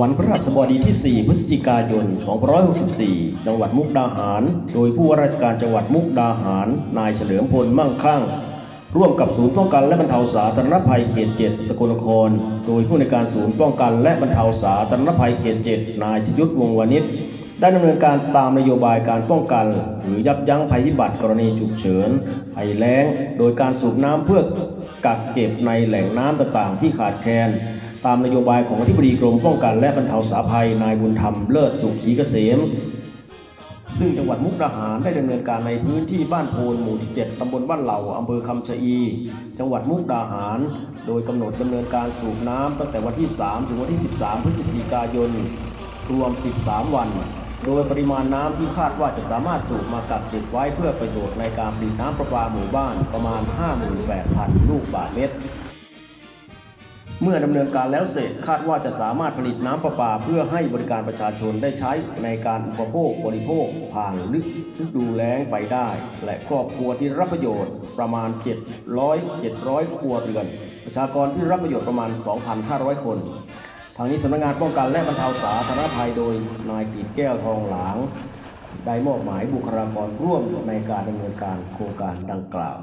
วันพฤหัสบดีที่ 4 พฤศจิกายน 2564 จังหวัดมุกดาหาร โดยผู้ว่าราชการจังหวัดมุกดาหาร นายเฉลิมพลมั่งคั่ง ร่วมกับศูนย์ป้องกันและบรรเทาสาธารณภัยเขต 7 สกลนคร โดยผู้ในการศูนย์ป้องกันและบรรเทาสาธารณภัยเขต 7 นายชยุทธวงวานิชได้ดำเนินการตามนโยบายการป้องกัน หรือยับยั้งภัยพิบัติกรณีฉุกเฉินภัยแล้ง โดยการสูบน้ำเพื่อกักเก็บในแหล่งน้ำต่างๆ ที่ขาดแคลน ตามนโยบายของอธิบดีกรมป้องกันและบรรเทาสาภัยนายบุญธรรมเลิศสุขศรีเกษม ซึ่งจังหวัดมุกดาหารได้ดำเนินการในพื้นที่บ้านโพนหมู่ที่ 7 ตำบลบ้านเหล่าอำเภอคำชะอี จังหวัดมุกดาหาร โดยกำหนดดำเนินการสูบน้ำตั้งแต่วันที่ 3 ถึงวันที่ 13 พฤศจิกายน รวม 13 วัน โดยปริมาณน้ำที่คาดว่าจะสามารถสูบมากักเก็บไว้เพื่อประโยชน์ในการผลิตน้ำประปาหมู่บ้านประมาณ 58,000 ลูกบาศก์เมตร เมื่อดำเนินการแล้วเสร็จคาดว่าจะสามารถผลิตน้ำประปาเพื่อให้บริการประชาชนได้ใช้ในการอุปโภคบริโภคผ่านฤดูแล้งไปได้ และครอบครัวที่รับประโยชน์ประมาณ 700 700 ครัวเรือน ประชากรที่รับประโยชน์ประมาณ 2,500 คนทางนี้สำนักงานป้องกันและบรรเทาสาธารณภัยโดยนายกฤษแก้วทองหลาง ได้มอบหมายบุคลากรร่วมในการดำเนินการโครงการดังกล่าว